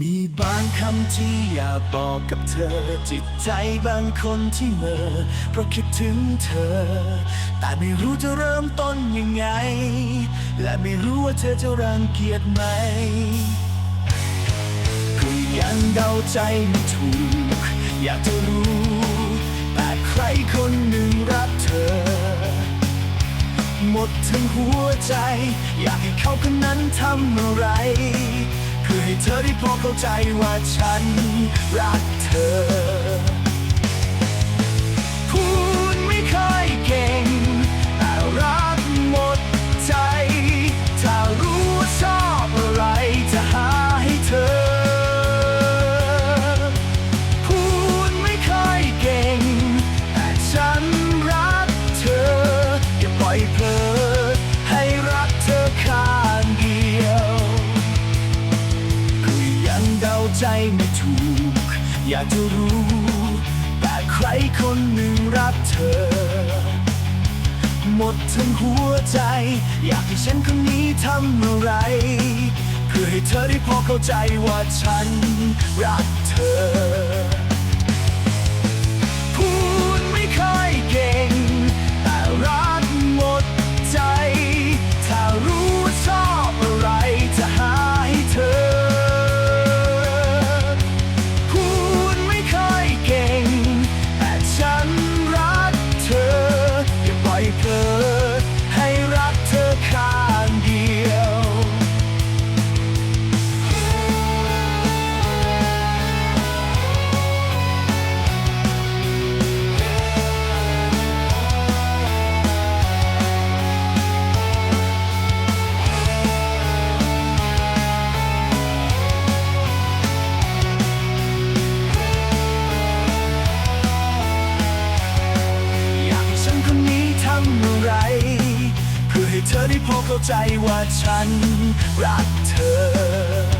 มีบางคำที่อยากบอกกับเธอ จิตใจบางคนที่เมอเพราะคิดถึงเธอ แต่ไม่รู้จะเริ่มต้นยังไง และไม่รู้ว่าเธอจะรังเกียจไหมก็ยังเดาใจไม่ถูก อยากจะรู้ แต่ใครคนหนึ่งรักเธอ หมดทั้งหัวใจ อยากให้เขาคนนั้นทำอะไร พื่อให้เธอได้พอเข้าใจว่าฉันรักเธอ เดาใจไม่ถูก อยากจะรู้ แต่ใครคนหนึ่งรักเธอ หมดทั้งหัวใจ อยากให้ฉันคนนี้ทำอะไร เพื่อให้เธอได้พอเข้าใจว่าฉันรักเธอ ธอได้พอเข้าใจว่าฉันรักเธอ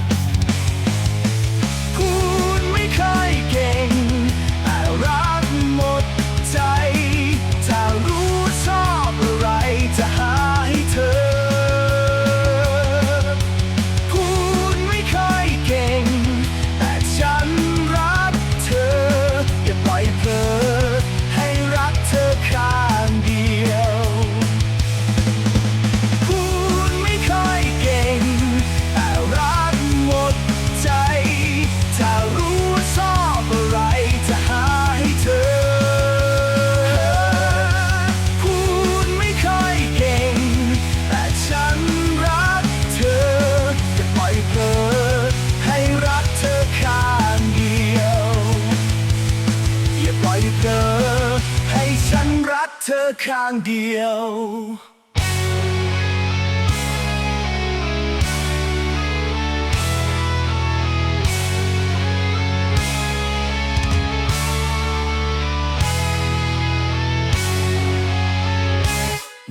อข้างเดียว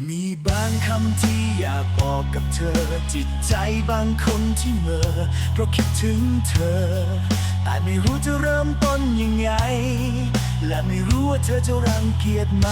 มีบางคำที่อยากบอกกับเธอ จิตใจบางคนที่เหมอเพราะคิดถึงเธอ แต่ไม่รู้จะเริ่มต้นยังไง และไม่รู้ว่าเธอจะรังเกียจไหม